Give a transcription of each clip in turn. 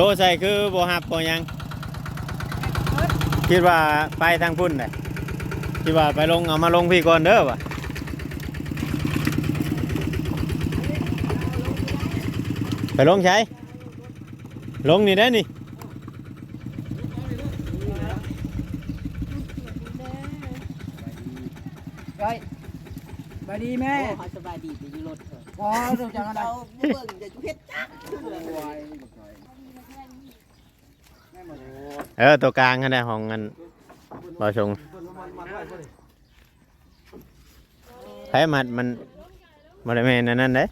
รใส่คือบ่ฮับบ่หยัง คิดว่าไปทางพุ่นเลยคิดว่าไปลงเอามาลงพี่ก่อนเด้อวะไปลงใช้ลงนี่ได้อนี่ไปไปดีแม่โอ้เขาสบายดีไปอยู่รถเถอะพอเราจะอะไรเราบ่เบิ่งจะจุเฮ็ดจัก เออตัวกลางกันได้ห้องเงินบ่ชงไผมัดมันบ่ได้แม่นอันนั่นเด้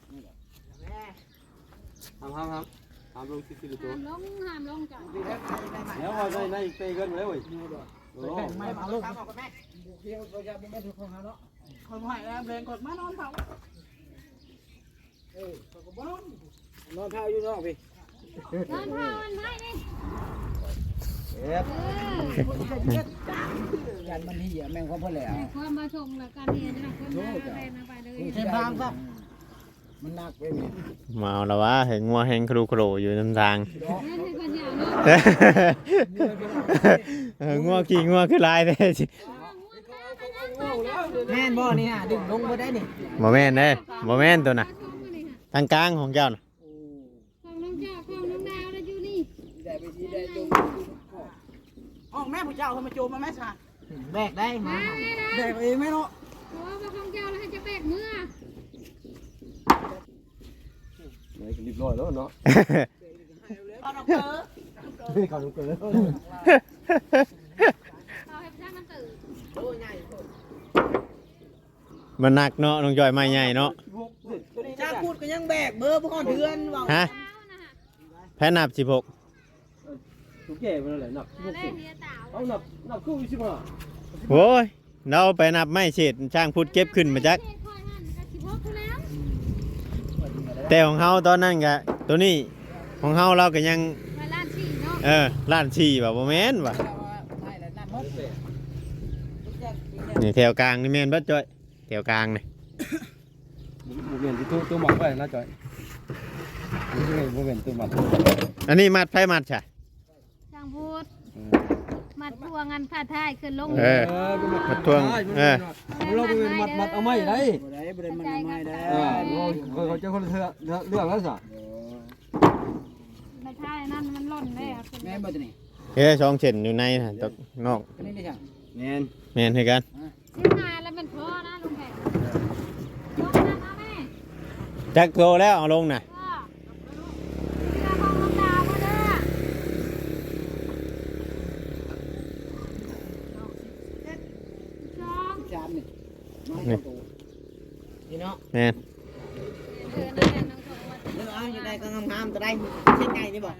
ทำทำทำทำลงสิสิตัวลงห้ามลงจ้ะเดี๋ยวว่าได้ได้เตะกินไปแล้วเว้ยโอ้แบ่งไม่มาลูกทำออกกับแม่เที่ยวเราจะไม่ถูกของเขาเนาะคนหม่แล้วแรงกดมานอนเผาเออเขาก็บ้านนอนเท้าอยู่นอกพี่นอนพาวันไม้นี่ ยันมันเหี้ยแม่งความพ่อแหล่แต่ความมาชงล้วกันเนี่ยนะคนมาแรงนะไปเลยเส้นทางก็มันหนักไปไหมมาเอาแล้ววะเห็นงัวแหงครูโครอยู่นำทางนั่นคือคนยาวเนาะเอองัวขี่งัวคือลายแท้สิแม่นบ่นี่ฮะดึงลงมาได้นี่บ่แม่นเด้บ่แม่นตัวน่ะทางกลางของเจ้าน่ะของน้องเจ้าของน้องดาวแล้วอยู่นี่ได้ไปที่ได้จง ห้องแม่ผู้เจ้าเขามาโจมมาแม่ชาแบกได้มามาแม่นะแบกเองไหมเนาะเพราะว่าของเจ้าแล้วให้จะแบกเมื่อไหนก็รีบร้อยแล้วเนาะเอาดอกเตอร์เขาต้องเกินแล้วเอาให้ช่างมันตื่นโอ้ยใหญ่โคตรมันหนักเนาะน้องจอยไม้ใหญ่เนาะจ้าพูดก็ยังแบกเบอร์พ่อเดือนเว่าฮะเท้านะฮะแพ้นับ16ทุก แก่ไปแล้วแหละหนักมาแรกเรียเอาหนักหนักคู่สิบห้าโอ้ยเราไปนับไม้เศษช่างพุดเก็บขึ้นมาจักคอยหันกับสิบหกแล้วแต่ของเฮาตอนนั้นก็ตัวนี้ของเฮาเราก็ยัง เออล้านสี่แบบบ่แม่นว่ะแล้วนั่นมดนี่แถวกลางนี่แม่นบิดจ้อยแถวกลางนี่โมเมนต์ที่ตัวตัวหมักไว้นะจ้อยโมเมนต์ตัวหมักอันนี้มัดไผมัดใช่ วงอันผ้าท้ายขึ้นลงเออมัดทวงเออ เราเป็นมัดมัดเอาไม้ได้บ่ได้บ่ได้มันไม่ได้อ่าเขาเขาจะคนเรื่องเรื่องแล้วสิผ้าท้ายนั่นมันหล่นเลยอะแม่บ่ตัวนี้เฮ้ยช่องเช่นอยู่ในน่ะตกนอกตัวนี้ได้จังแน่นแม่นคือกันสิบห้าแล้วมันพอนะลุงแขกลงนะนะแม่จักโตแล้วเอาลงน่ะ ก็เรือของน้องดาวมาเด้อสอง จามนี่ นี่เนาะ แม่นเดือนนั่นแหละน้องของมาเออเอาอยู่ได้ก็งามๆจะได้เช่นไงนี่บอก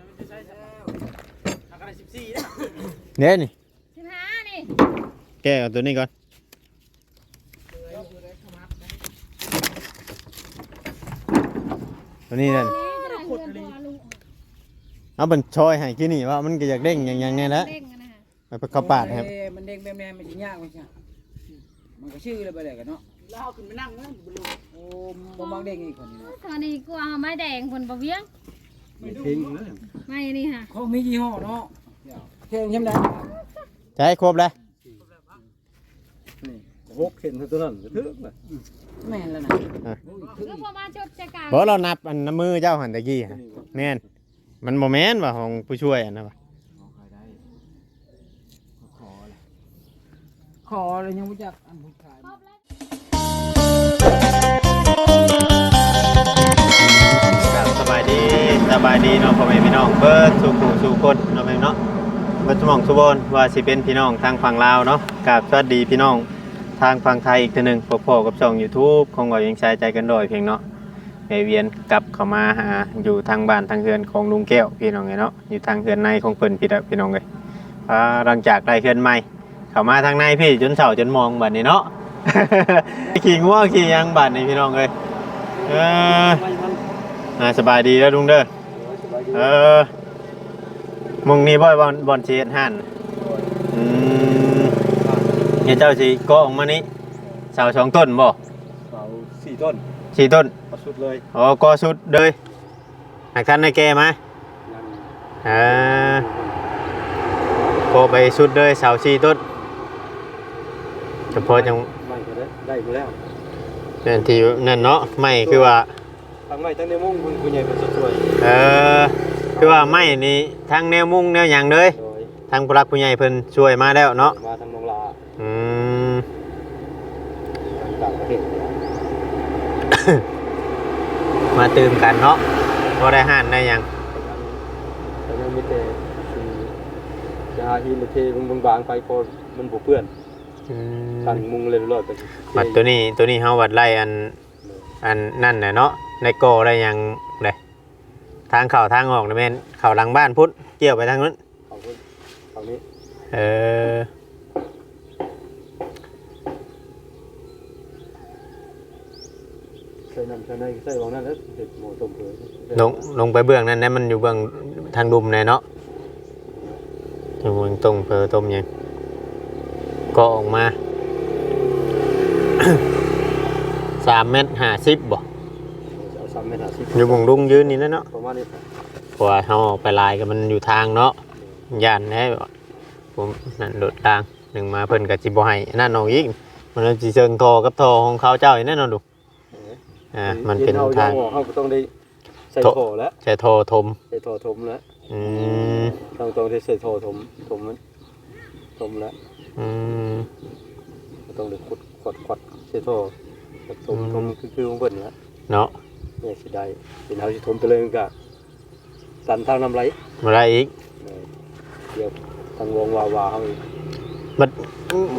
เด้นี่สิบห้านี่แก้เอาตัวนี้ก่อนตัวนี้นั่นนี่จะได้เงินตัวลุงเอาเป็นชอยให้กินนี่ว่ามันก็อยากเด้งอย่างอย่างนี้แหละเด้งอะนะฮะไปเข้าปาดครับ มันเด้งแม่แม่มันสิยากไม่ใช่มันก็ชื่อเลยไปเลยกันเนาะ แล้วเอาขึ้นไปนั่งนั่นบนลูกโอ้บ่มักเด้งอีกคนนี้เนาะตอนนี้กูเอาไม้แดงคนบ่เวียงไม่ทิ้งเลยไม้นี่ค่ะเขามียี่ห้อเนาะเท่งยังไงใช้ครบแล้วหกเห็นตัวนั้นทึกเลยแม่นแล้วนะก็พอมาชดจะกลางเพราะเรานับอันน้ำมือเจ้าหันตะกี้ฮะแม่นมันโมแมนว่าของผู้ช่วยอันนะวะขอเลยยังไม่จักอันผู้ชาย สบายดีเนาะพ่อแม่พี่น้องเบิร์ดสู่ผู้สู่คนเนาะแม่เนาะเบิร์ดสมองสุบนว่าสิเป็นพี่น้องทางฝั่งลาวเนาะกับสวัสดีพี่น้องทางฝั่งไทยอีกทีหนึ่งพอๆกับช่อง YouTube ของเรายังใช้ใจกันดอยเพียงเนาะแม่เวียนกลับเข้ามาหาอยู่ทางบ้านทางเฮือนของลุงแก้วพี่น้องเนาะอยู่ทางเฮือนในของเพิ่นพี่ดพี่น้องเลยอ่าหลังจากได้เฮือนใหม่เข้ามาทางในพี่จนเฉาจนมองบัดนี้เนาะขี่ง่วงขี่ยังบัดนี้พี่น้องเลยเออสบายดีแล้วลุงเด้อ เออมึงนี่บ่อยบอลบอลเชียนหันอืมเนี่ยเจ้าสิก็ออกมานี่เสาสองต้นบ่เสาสี่ต้นสี่ต้นประสุดเลยอ๋อก็สุดเลยหากท่านได้แก่มาอ่าโคไปสุดเลยเสาชีต้นเฉพาะจังไม่ก็ได้ได้อยู่แล้วนั่นที่นั่นเนาะไม่คือว่า ทั้งไม่ทั้งในมุ้งคุณคุณใหญ่เป็นสวยเออคือว่าไม่นี่ทั้งแนวมุ่งแนวหยังเลยโดยทั้งผู้รักผู้ใหญ่เพิ่นช่วยมาแล้วเนาะมาทางนองลาอืมทางต่างประเทศมาตื่มกันเนาะบ่ได้ห่านได้หยังแต่ยังมีแต่สิ่งยาที่มันเทบางบางๆไปพอมันบ่เปื้อนอืมทางมุงเลยรอดแต่บัดตัวนี้ตัวนี้เฮาวัดไล่อันอันนั่นน่ะเนาะ ในโกได้หยังเลยทางเข้าทางออกนะแม่นเข้าหลังบ้านพุทธเกี่ยวไปทางนั้นเขาก็เขานี้เออใส่น้ำใส่ในใส่วางนั่นแล้วเห็ดหมูต้มเผือลงลงไปเบื้องนั้นนะมันอยู่เบื้องทางดุมเลยเนาะอยู่เบื้องตรงเพอต้มหยังก็ออกมาสามเมตรห้าสิบบ่ เอาสามเมตรห้าสิบอยู่บงลุงยืนนี่นะเนาะประมาณนี้เพราะว่าเขาออกไปลายกันมันอยู่ทางเนาะย่านแน่บ่ผมนั่นโดดทางหนึ่งมาเพิ่นกับจิบให้นั่นน้องอีก มันเป็นจีเชิงทอกับทอของเขาเจ้าอีกแน่นอนดูอ่ามันเป็นเอาทาง ออกเขาก็ต้องได้ใส่โถ โถแล้วใช้ทอทมใส่โถถมแล้วอืมต้องต้องได้ใส่โถถมถมมันถมแล้วอืม ก็ต้องได้ขุดขดขดใส่โถถมถมคือคือของเบิ่นแล้วเนาะ เนี่ยสิได้เป็นเฮาสิถมไปเลยมันก็ตันทางน้ำไหลมาได้อีกเออเดี๋ยวทางวงวาวาเฮาอีกบัด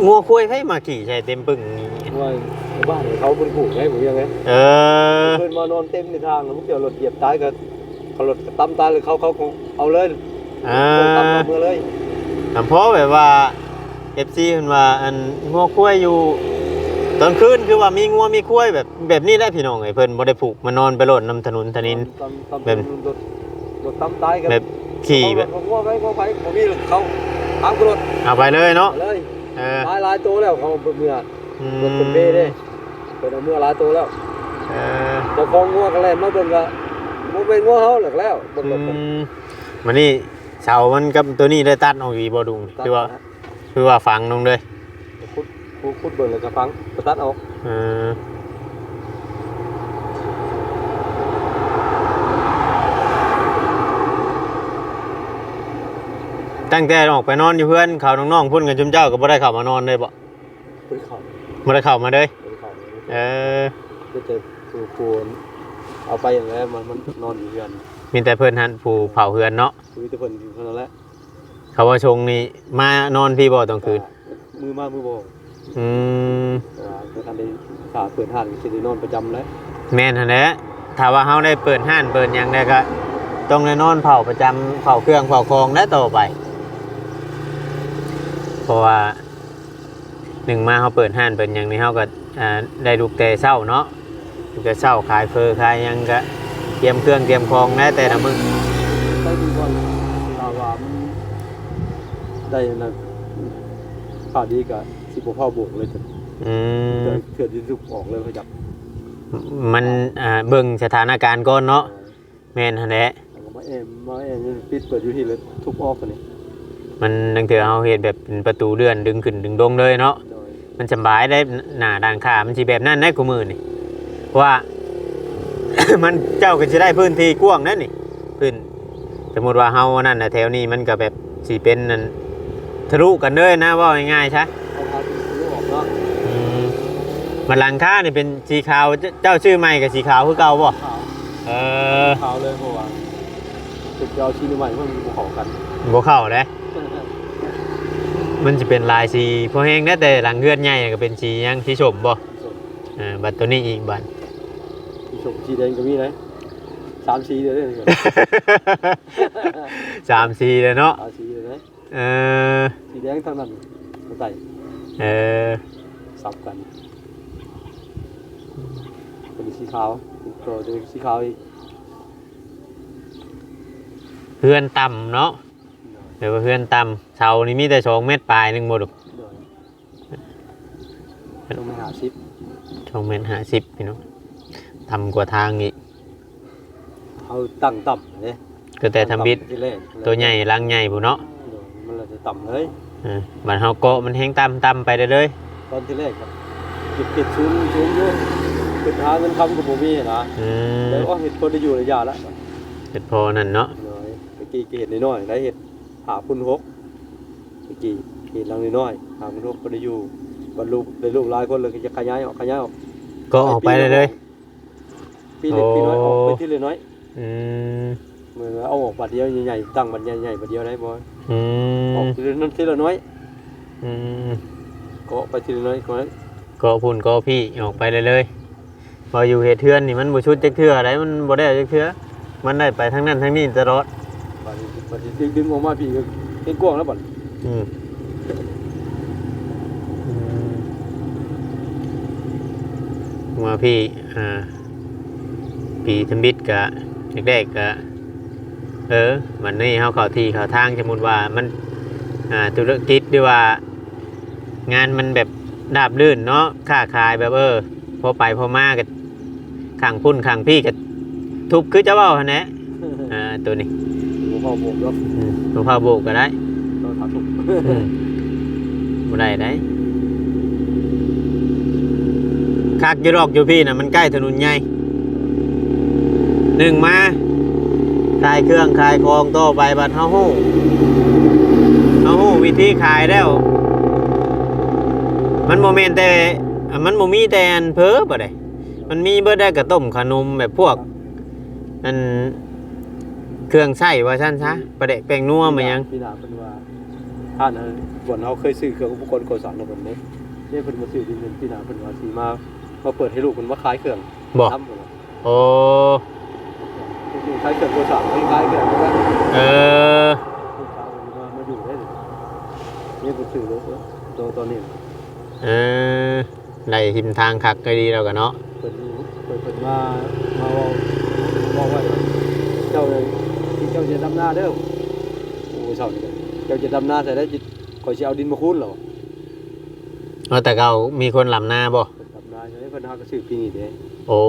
งัวคุยไผมาขี่ใช่เต็มปึ้งนี่ว่าบ้านเขาบนผูกไงผมยังไงเออ เพื่อนมานอนเต็มในทางแล้วพวกเกี่ยวรถเหยียบตายกันเขารถตั้มตายเลยเขาเขาคงเอาเลยอ่าตั้มเอามือเลยแต่เพราะแบบว่า FC เพิ่นว่าอันงัวคุยอยู่ ตอนคืนคือว่ามีงัวมีคุยแบบแบบนี้ได้พี่น้องไอ้เพิ่นบ่ได้ผูกมานอนไปโลดนำถนนถนินตั้มตั้มแบบ รถรถตั้มตายกันแบบขี่แบบเขาว่าไปเขาไปเขามีรถเขาทางรถเอาไปเลยเนาะเอาเลยเออหลายหลายตัวแล้วเขาเมื่ออืรถเป็นเบ้เด้เป็นเอาเมื่อหลายตัวแล้วเออเจ้าของงัวกันแล่นมาเบิ่งก็มันเป็นงัวเฮาหลักแล้วเบิ่งอืรถกันมมันนี่เสามันกับตัวนี้ได้ตัดออกอีกบ่ดุงคือว่าคือว่าฝังลงเลย ขุดขุดขุดเบิ่งแล้วก็ฟังก็ตัดออกเออตั้งแต่ออกไปนอนอยู่เพื่อนเขาน้องๆพุ่นกันจุมเจ้าก็บ่ได้เข้ามานอนเลยบ่คุยเข่าบ่ได้เข้ามาเลยคุยเข่าเออก็จะปูปูนเอาไปอย่างไรมันมันนอนอยู่กันมีแต่เพิ่นหันผู้เผาเฮือนเนาะคุยแตะเพิ่นอยู่เท่านั้นแหละเขาว่าชงนี่มานอนพี่บ่ตอนคืนมือมามือบ่ อืมอ่าก็ทันได้ขาเปิดห้างสิได้นอนประจำแล้วแม่นหั่นแหละถ้าว่าเฮาได้เปิดห้านเปิดหยังได้ก็ต้องได้นอนเผาประจำเผาเครื่องเผาคองและต่อไป เพราะว่าหนึ่งมาเฮาเปิดห้านเปิดหยังนี่เฮาก็อ่าได้ลูกแต่เช้าเนาะลูกแต่เช้าขายเฟอขายหยังก็เตรียมเครื่องเตรียมของแน่แต่ละมื้อได้ดูก่อนลาวามันได้นะข่าวดีกั บสิบพ่อบวกเลยจ้ะอืมเถื่อนที่สุกออกเลยเขาจับมันอ่าเบิ่งสถานการณ์ก่อนเนาะแม่นหั่นแหละแล้วก็มาเอ็มมาเอ็มปิดเปิดอยู่ที่เลยทุบออกกันนี่มันนังเถือเฮาเฮ็ดแบบเป็นประตูเลื่อนดึงขึ้นดึงลงเลยเนาะ โดยมันสำบายได้หน้าด้านข้ามันสิแบบนั้นได้กูมือนี่เพราะว่า มันเจ้าก็จะได้พื้นที่กว้างนั่นนี่พื้นสมมติว่าเฮานั่นน่ะแถวนี้มันก็แบบสิเป็นนั่นทะลุกันเลยนะว่าง่ายๆใช่ เอาพาที่ทุบออกเนาะ อืม มันหลังคานี่เป็นสีขาวเจ้าเจ้าชื่อใหม่กับสีขาวคือเก่าบ่ขาวเออขาวเลยเพราะว่าติดยาวชีนใหม่เพราะมันภูเขากันบ่เข้าเด้มันจะเป็นลายสีพอแห้งนะแต่หลังเฮือนใหญ่ก็เป็นสีหยังสีชมบ่เออบัดตัวนี้อีกบัด มีชมชีแดงก็มีนะสามสีเลยเนี่ยสามสีเลยเนาะสามสีเลยนะเออสีแดงเท่านั้นเขาใส่เออ สับกัน เป็นสีขาวตัวจะเป็นสีขาวอีกเพื่อนต่ำเนาะเดี๋ยวว่าเพื่อนต่ำเสานี่มีแต่สองเมตรปลายหนึ่งโมดุต้องมาหาชิปสองเมตรห้าสิบพี่น้องต่ำกว่าทางอีกเอาตั้งต่ำเลยก็แต่ทำบิดที่แรกตัวใหญ่ลังใหญ่ผู้เนาะมันเลยจะต่ำเลยเออบัดเฮาเกาะมันแฮงต่ำต่ำไปเรื่อยตอนที่แรกครับจิตติดชุนชุนอยู่ เป็นหาเงินคำกับผมมีนะๆอืมแล้วก็เห็ดคนได้อยู่ระยะละเฮ็ดพอนั่นเนาะน้อยเมื่อกี้ก็เห็ดน้อยๆได้เห็ดหาพุ่นหกเมื่อกี้เห็ดลังน้อยๆหาพุ่นหกคนได้อยู่บรรลุได้ลูกหลายคนเลยก็จะขยายออกขยายออกก็ออกไปเรื่อยปีเล็กปีน้อยออกไปที่เล็กน้อยๆอืมเหมือนว่าเอาออกบัดเดียวใหญ่ๆตั้งบัดใหญ่ๆบัดเดียวได้บ่อืออกมทีละน้อยทีละน้อยอืมก็ไปทีละน้อยก็ได้ก็พุ่นก็พี่ออกไปเรื่อยๆ พออยู่เฮ็ดเทือนนี่มันบ่ชุดจักเทื่ออะไรมันบ่ได้จักเทื่อมันได้ไปทั้งนั้นทั้งนี้ตลอดบัดนี้บัดนี้ดึงดึงออกมาพี่ก็เห็นกว้างแล้วบัดอืมมาพี่อ่าปีทำบิดกะแรกๆกะเออมันนี่เขาเข้าที่เข้าทางสมมุติว่ามันอ่าธุรกิจหรือว่า งานมันแบบราบรื่นเนาะค้าขายแบบเออพอไปพอมากั นขังพุ่นขังพี่กันทุบคือจะเว่าหั่นแหละอ่าตัวนี้ผมเอาผมแล้วอืมหลวงพ่อโบกก็ได้เราถามผมอืมบ่ได้ได้คักอยู่รอกอยู่พี่น่ะมันใกล้ถนนใหญ่หนึ่งมาขายเครื่องขายของต่อไปบัดเฮาฮู้เฮาฮู้วิธีขายแล้ว มันโมเมนแต่อะมันโมมีแต่อันเพ้อบ่ได้ มันมีเบิดได้กระต้มขนมแบบพวกอันเครื่องใช้ว่าซั่นซะประเดะแป้งนัวมายังพี่นาเป็นว่าท่านนั้นบ่นเราเคยซื้อเครื่องอุปกรณ์ก่อสร้างในวันนี้เนี่ยเพิ่นมาซื้อดินเงินพี่นาเพิ่นว่าสิมามาเปิดให้ลูกเพิ่นมาขายเครื่องบอกทำเพิ่นว่าโอ้ขายเครื่องก่อสร้างขายเครื่องแล้วเออลูกสาวเพิ่นมามาอยู่ได้เลยเนี่ยเพิ่นซื้อเลยตัวตัวนี้เออได้หิมทางคักก็ดีแล้วกันเนาะ เพิ่นเพิ่นเพิ่นมามาเว้าบอกว่าเจ้าเลยเจ้าจะดำนาเด้อโอ้เจ้านี่เจ้าจะดำนาใส่ได้จิขอยสิเอาดินมาคูนเหรอเอาแต่เก่ามีคนลำหน้าบ่เพิ่นดำนาใช่เพิ่นหาก็ซื้อปีนี้เด้โอ้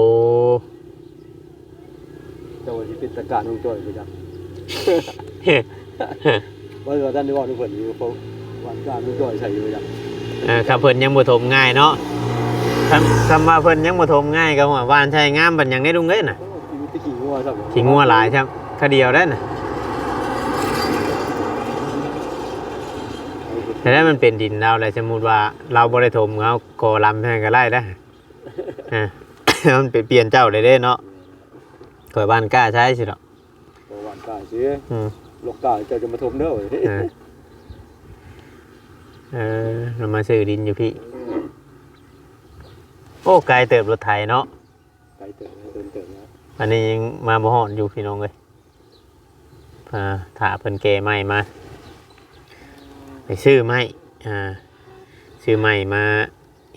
เจ้าที่เป็นตะการของจ้อยไปจักว่าว่าท่านได้บอกทุกคนอยู่เขาวันการของจ้อยใส่อยู่จักเออครับเพิ่นยังบ่ถมง่ายเนาะ คำคำว่าเพิ่นยังบ่ถมง่ายก็ว่าว่านใช้งามบัดหยังได้ลุงเอ้ยน่ะชีวิตที่ขี่งัวสักขี้งัวหลายครับคเดียวได้น่ะแต่ถ้ามันเป็นดินเราเลยสมมุติว่าเราบ่ได้ถมเขาก่อลำให้ก็ไล่ได้อ่ามันไปเปลี่ยนเจ้าได้เด้เนาะข่อยบ้านกล้าใช้สิเนาะวันกายเสียอืมลกกายเจ้าจะมาทมเด้อเออเออเรามาซื้อดินอยู่พี่ โอ้ไกลเติบรถไถเนาะไกลเติมเดินเติมนะอันนี้ยังมาบ่ฮอดอยู่พี่น้องเลยอ่าถาเพิ่นเกใหม่มาไปซื้อไม้อ่าซื้อไม้มา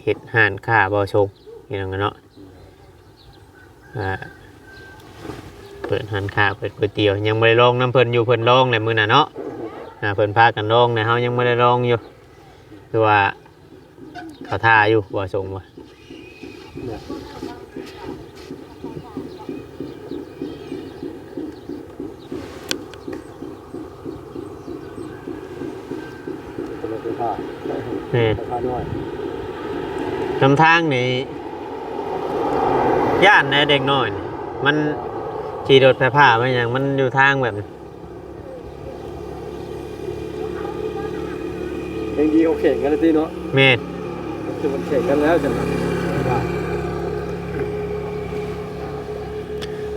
เฮ็ดห่านค่าบ่ชงพี่น้องกันเนาะอ่าเปิดหันค้าเปิดก๋วยเตี๋ยวยังไม่ได้ลองน้ำเพิ่นอยู่เพิ่นลองในมื้อน่ะเนาะอ่าเพิ่นพากันลองในเฮายังไม่ได้ลองอยู่คือว่าเขาท่าอยู่บ่ส่งว่าเนี่ยจะมาเป็นผ้านี่ผ้าน้อยนำทางนี่ย่านในเด็กน้อยนี่มันขี่รถไฟฟ้ามาหยังมันอยู่ทางแบบนี้เองดีเขาแข่งกันแล้วสิเนาะแม่นคือมันแข่งกันแล้วจังนะ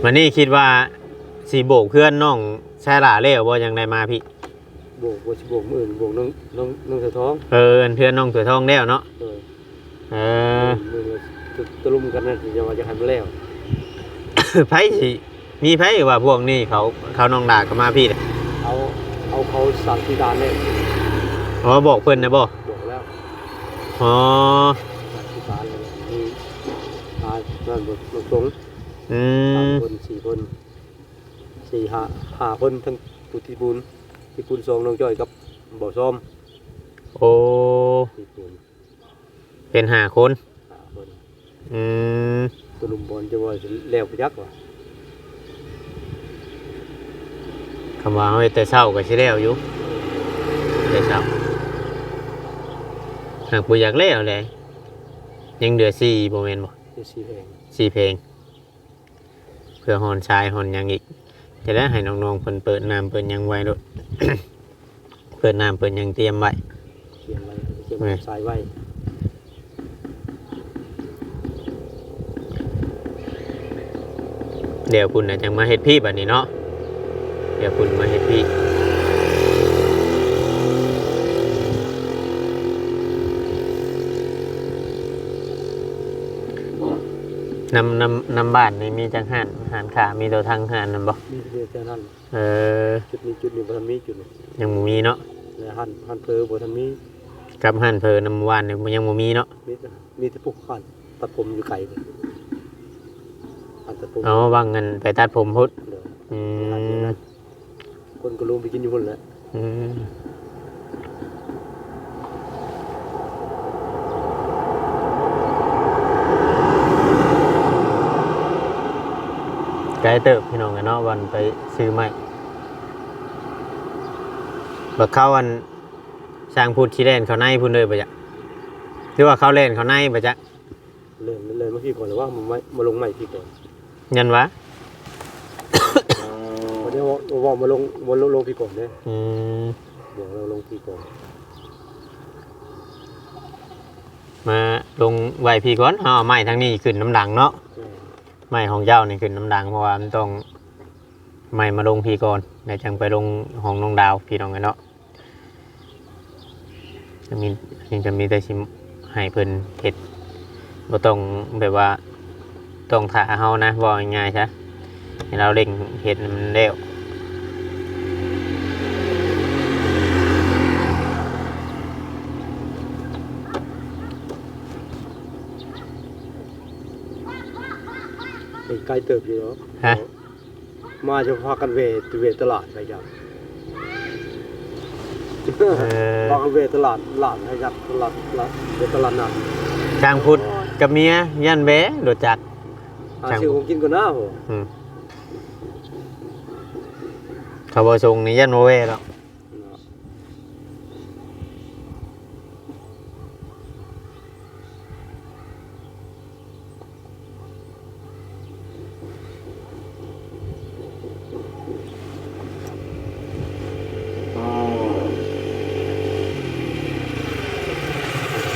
วันนี้คิดว่าสิโบกเพื่อนน้องชายหล่าเล่บ่ยังได้มาพี่ โบกโบกโบกมืออื่นโบกน้องน้องน้องเสือท้องเอออันเพื่อนน้องตัวทองแล้วเนาะเออเออมือมือตะลุมกันนะจะมาจะหันมาแล้วไผสิมีไผว่าพวกนี้เขาเขาน้องด่าก็มาพี่เด้อเอาเอาเขาสั่งที่ดานเนี่ยอ๋อบอกเพิ่นนะบ่บอกแล้วอ๋อสั่งที่ดานเลยมีอานั่นบทตรง อืสามมคนสี่คนสี่ห้าห้าคนทั้งปุติบุญที่คุณทรงน้องจ้อยกับบ่อส้มโอ้สี่คนเป็นห้าคนห้าคนอืมตะลุมบอลจะว่าจะแล้วไปยักษ์วะคำว่าเฮาเฮ็ดแต่เช้าก็สิแล้วอยู่แต่เช้าหากบ่อยากแล้วแหละยังเหลือ4บ่แม่นบ่ ที่สีแพง4เพลงเพื่อฮอนชายฮอนหยังอีกจะได้ให้น้องๆเพิ่นเปิดน้ำเปิดหยังไว้โลดเปิดน้ำเปิดหยังเตรียมไว้เขียนไว้เขียนแม่สายไว้เดี๋ยวคุณน่ะจังมาเฮ็ดพี่บัดนี้เนาะเดี๋ยวคุณมาเฮ็ดพี่ นำนำนำบ้านนี่มีจังหันหันขามีตัวทางหันนั่นบ่มีเพียงแต่นั้นเออจุดนี้จุดนี้บ่ทันมีจุดนี้ยังบ่มีเนาะแล้วหันหันเพอบ่ทันมีกับหันเพอนำวานนี่ยังบ่มีเนาะมีแต่มีแต่พวกขันตัดผมอยู่ไกลเลยหันตัดผมเอาวางเงินไปตัดผมพุทธเดี๋ยวอืมคนก็ลงไปกินอยู่คนแหละอืม ไกลเติบพี่น้องกันเนาะวันไปซื้อไม้บักเข้าวันสร้างพูดที่เล่นเขาในพูดเลยปะจ๊ะหรือว่าเขาเล่นเขาในปะจ๊ะเล่นเล่นเมื่อกี้ก่อนหรือว่ามันไม่มาลงใหม่พี่ก่อนยันวะวันนี้ว่าว่ามาลงมาลงลงพี่ก่อนเนี่ยอืมบอกเราลงพี่ก่อนมาลงไหวพี่ก่อนเอาไม้ทั้งนี้ขึ้นน้ำดังเนาะ ไม้ของเจ้านี่ขึ้นน้ำดังเพราะว่ามันต้องไม่มาลงพี่ก่อนในจังไปลงของน้องดาวพี่น้องกันเนาะจะมียังจะมีแต่ชิมให้เพิ่นเห็ดบ่ต้องแบบว่าต้องถ่าเฮานะบอกง่ายๆใช่ให้เราเล่งเห็ดมันเร็ว ไอ้ไกลเติบอยู่เนาะฮะ มาจะพากันเวทเวตลาดไปครับเออ พากันเวตลาดตลาดให้ครับตลาดตลาดเวตลาดน้ช่างพุดกับเมียยันแบะโดดจักำหาชื่อของกินก่อนนะโหอืมเขาบอทรงนี่ยันโมเวแล้ว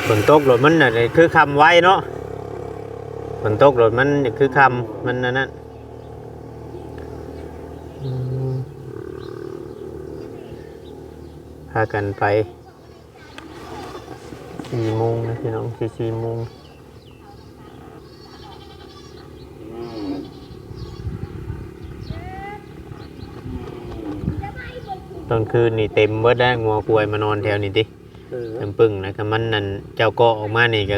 ฝนตกรถมันน่ะนี่คือคำไว้เนาะฝนตกรถมันนี่คือคำมันนั่นนั่นพากันไปสี่โมงนะพี่น้องสี่สี่โมงตอนคืนนี่เต็มเบิดได้งัวกลวยมานอนแถวนี้ติ เออเต็มปึ้งนะคำมันนั่นเจ้าก็ออกมานี่ก็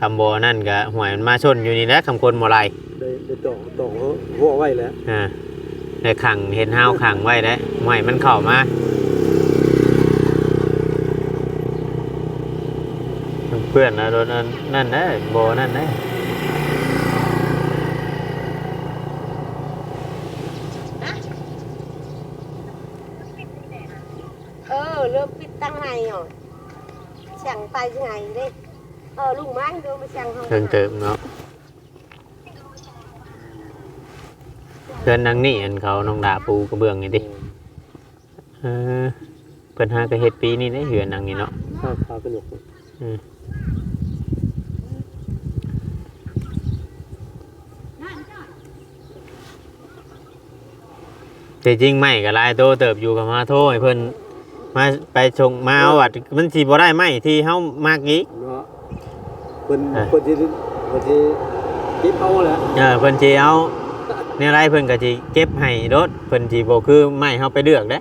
คำบอนั่นก็หวยมันมาชนอยู่นี่แหละคำคนบ่ไรได้ได้ต่อต่อหัวไว้แล้วอ่าได้ขังเห็นห้าวขังไว้ได้หวยมันเข้ามาเพื่อนนะโดนนั่นนั่นนะบอนั่นนะ เออเริ่มปิดตั้งไงอะสั่งไปยังไงเด้เออลุงมันดูมาสั่ง เพิ่งเติมเนาะเพื่อนนางนี่อันเขาน้องดาปูกระเบื้องไงดิเออเพิ่นหากระเฮ็ดปีนี้ได้เหือนนางนี่เนาะพาพากันหยกแต่จริงไม่ก็ลายโตเติบอยู่กับมาโทษให้เพิ่นมาไปชงมาเอาวัดมันสิบ่ได้ไหมที่เฮามากอีกเนาะ เพิ่นเออเพิ่นที่เพิ่นที่คิดเอาแหละเออเพิ่นสิเอาแนวไรเพิ่นก็สิเก็บให้รถเพิ่นสิบ่คือไม่เฮาไปเลือกเด้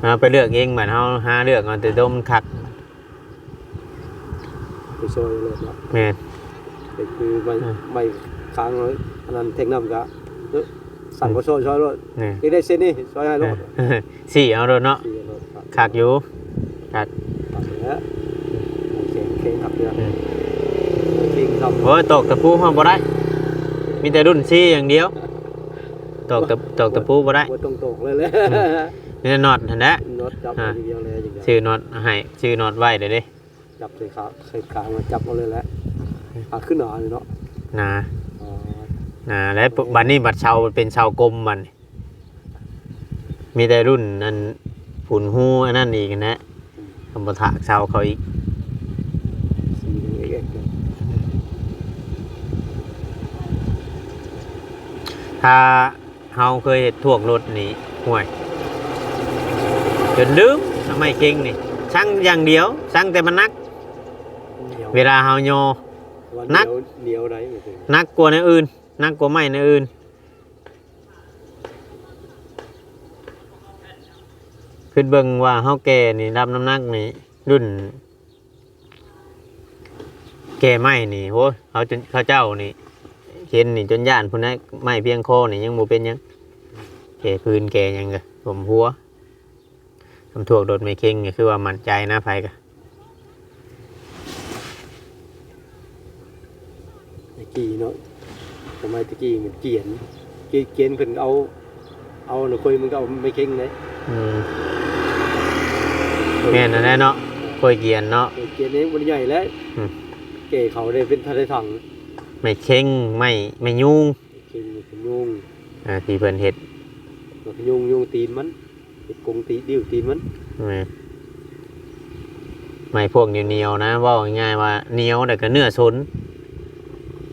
เฮาไปเลือกเองบัดเฮาหาเลือกเอาแต่ดมคักไปซอยเลยเนาะแม่น แต่คือไม่อืมไม่ค้างเลยอันนั้นเทคน้ำกะเอ้อสั่งก็ซอยซอยรถนี่นี่ได้เส้นนี่ซอยให้รถสี่เอารถเนาะสี่รถครับคักอยู่คักครับแล้ว เข่งเข่งขับเรืออืมเข่งทำโอ้ยตกตะปูเฮาบ่ได้ มีแต่รุ่นซี่อย่างเดียวตตอกตะตอกตะปูบ่ได้บ่ต้องตกเลยเลยนี่น็อตหั่นแหละน็อตจับอ่าทีเดียวเลยอย่างเงี้ยชื่อน็อตให้ชื่อน็อตไว้เด้อเด้จับใส่ขาใส่ขามาจับเอาเลยแหละขาขึ้นหนาเลยเนาะนะอ๋อนะและบัดนี้บัดเชามันเป็นเชากลมมันมีแต่รุ่นนั้นผุนหูอันนั้นอีกนะคำบถากเชาเขาอีก สีเล็กๆเลย ถ้าเฮาเคยเห็ดถ่วงรถนี่ห่วยจนลืมทำไมเก่งนี่ช่างอย่างเดียวช่างแต่มันนักเหนียวเวลาเฮาโยว่านักเหยวเหนียวไรไม่ถึงนักกว่าในอื่น นักกว่าไม่ในอื่นขึ้นเบิ่งว่าเฮาแก่นี่รับน้ำหนักนี่รุ่น แก่ไม่นี่โหเขาจนเขาเจ้านี่ เห็นนี่จนย่านพุ่นนะไม่เพียงคอนี่ยังบ่เป็นหยังแก่พื้นแก่หยังกะผมหัวทำถ่วงโดดไม่เข่งก็คือว่ามั่นใจนะไผกะตะกี้เนาะทำไมตะกี้มันเกียนเกียนเกียนเพิ่นเอา เอาหนูคุยมันก็เอาไม่เข่งเลยอืมแม่นนั่นแหละเนาะค่อยเกียนเนาะ เกียนนี้มันใหญ่แล้วอืม เก๋เขาได้เป็นทะเลถัง ไม่เข่งไม่ไม่ยุ่งเข่งมันเป็นยุงอ่าที่เพิ่นเฮ็ดมันเป็นยุงยุงตีนมันเป็นกรงตีดิ้วตีนมันแม่ไม่พวกเหนียวๆนะเว่าง่ายๆว่าเหนียวแต่ก็เนื้อซน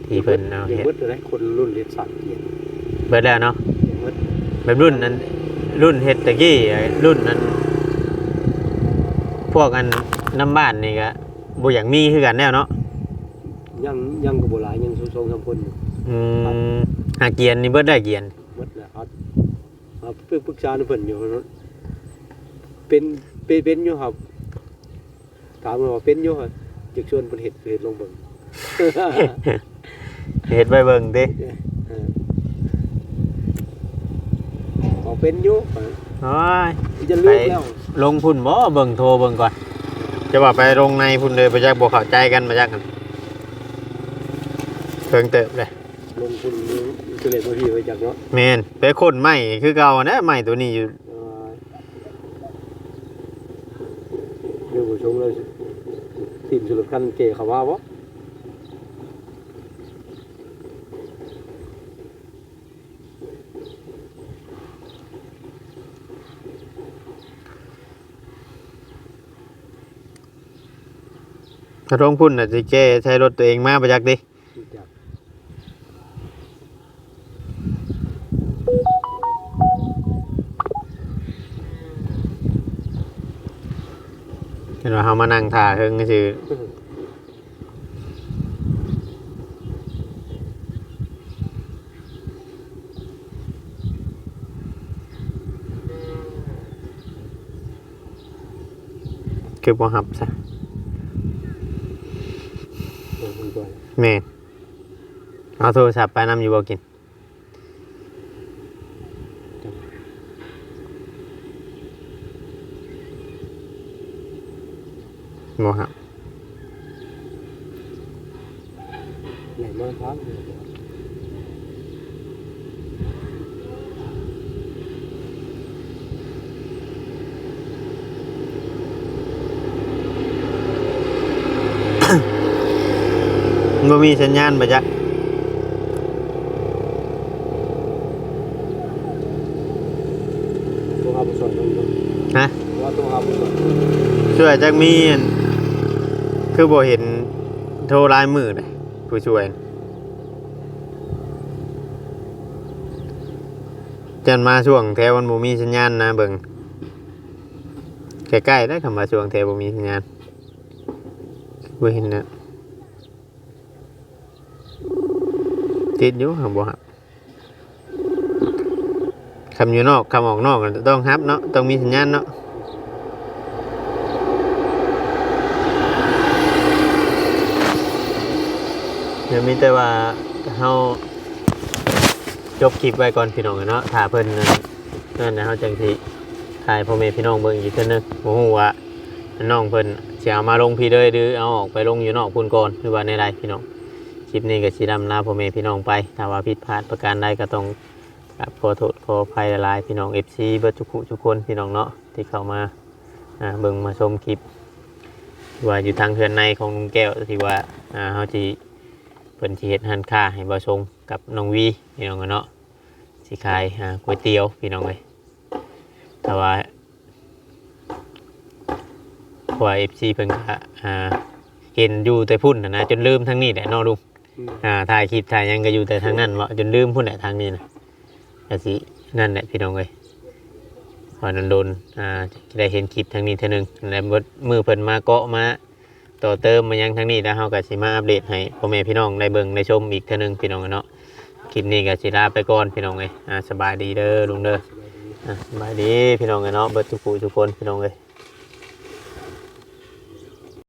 ที่เพิ่นเอาเห็เฮ็ดมืดเลยคนรุ่นเรียนสัตว์เกียนเบิดแล้วเนาะเห็นมืดแบบรุ่นนั้นรุ่นเฮ็ดตะกี้ไอ้รุ่นนั้นพวกอันน้ำบ้านนี่ก็บ่อยากมีคือกันแล้วเนาะ ยังยังกับโบราณยังทรงๆทำคนอยู่อืมหาเกียนนี่เบิดได้เกียนมืดแล้วครับครับเพื่อปรึกษาในเพิ่นอยู่เนาะเป็นเป็นเป็นอยู่ครับถามว่าเป็นอยู่ครับจะชวนเพิ่นเฮ็ดเฮ็ดลงเบิ่ง เฮ็ดไว้เบิ่งติเออเอาเป็นอยู่โอ้ย จะเลือกแล้วลงพุ่นบ่เบิ่งโทรเบิ่งก่อน จะว่าไปลงในพุ่นเลยไปจักบ่เข้าใจกันมาจักกัน เพิ่งเติบเลยลงทุนเฉลี่ยมาพี่ไปจากเนาะแม่นไปคนใหม่คือเก่านะใหม่ตัวนี้อยู่เออเรื่องผู้ชมเลยทีมสุรคันเก๋เขาว่าบ่ถ้าลงพุ่นน่ะสิแก้ใช้รถตัวเองมาไปจักดิจากเห็ ว่าเฮามานั่งท่าเฮิงก็คือคือบ่ฮับซะลงทุนก่อนแม่นเอาโทรศัพท์ไปนำอยู่บ่กิน บ่ฮับไหนมาครับบ่มีสัญญาณบ่จักตัวหาผู้สอนลงทุนฮะว่าตัวหาผู้สอนช่วยจักมีอัน คือบ่เห็นโทรลายมือเลยผู้ช่วยจันมาช่วงแถวมันบ่มีสัญญาณนะเบิ่งใกล้ๆได้คำว่าช่วงแถวบ่มีสัญญาณบ่เห็นนะติดอยู่ครับบ่ครับคำอยู่นอกคำออกนอกก็ต้องรับเนาะต้องมีสัญญาณเนาะ เดี๋ยวมีแต่ว่าเฮาจบคลิปไว้ก่อนพี่น้องเนาะถ้าเพิ่นนั่นนั่นนะเฮาจังสิถ่ายพ่อแม่พี่น้องเบิ่งอีกเทื่อนึงบ่ฮู้ว่าน้องเพิ่นสิเอามาลงพี่เลยหรือเอาออกไปลงอยู่นอกพุ่นก่อนหรือว่าในใดพี่น้องคลิปนี้ก็สิดำลาพ่อแม่พี่น้องไปถ้าว่าผิดพลาดประการใดก็ต้องครับขอโทษขออภัยหลายพี่น้อง FC เบิดทุกผู้ทุกคนพี่น้องเนาะที่เข้ามาอ่าเบิ่งมาชมคลิปว่าอยู่ทางเฮือนในของลุงแก้วที่ว่าอ่าเฮาสิ เพิ่นสิเฮ็ดหันค่าให้บ่ชงกับน้องวีพี่น้องเนาะสิขายอ่าก๋วยเตี๋ยวพี่น้องเอ้ยแต่ว่าเพราะว่า FC เพิ่นก็อ่าเห็นอยู่แต่พุ่นน่ะนะจนลืมทั้งนี้แหละเนาะลุงอืมอ่าถ่ายคลิปถ่ายหยังก็อยู่แต่ทางนั้นวะจนลืมพุ่นแหละทางนี้นะแต่สินั่นแหละพี่น้องเลยพอโดนๆอ่าจะได้เห็นคลิปทางนี้เท่านึงแล้วเบิดมือเพิ่นมาเกาะมา ต่อเติมมายังทางนี้แล้วเฮาก็สิมาอัปเดตให้พ่อแม่พี่น้องได้เบิ่งได้ชมอีกเท่านึงพี่น้องเนาะคลิปนี้ก็สิลาไปก่อนพี่น้องเลยอ่าสบายดีเด้อลุงเด้ออ่าสบายดีพี่น้องเนาะเบิดทุกผู้ทุกคนพี่น้องเลย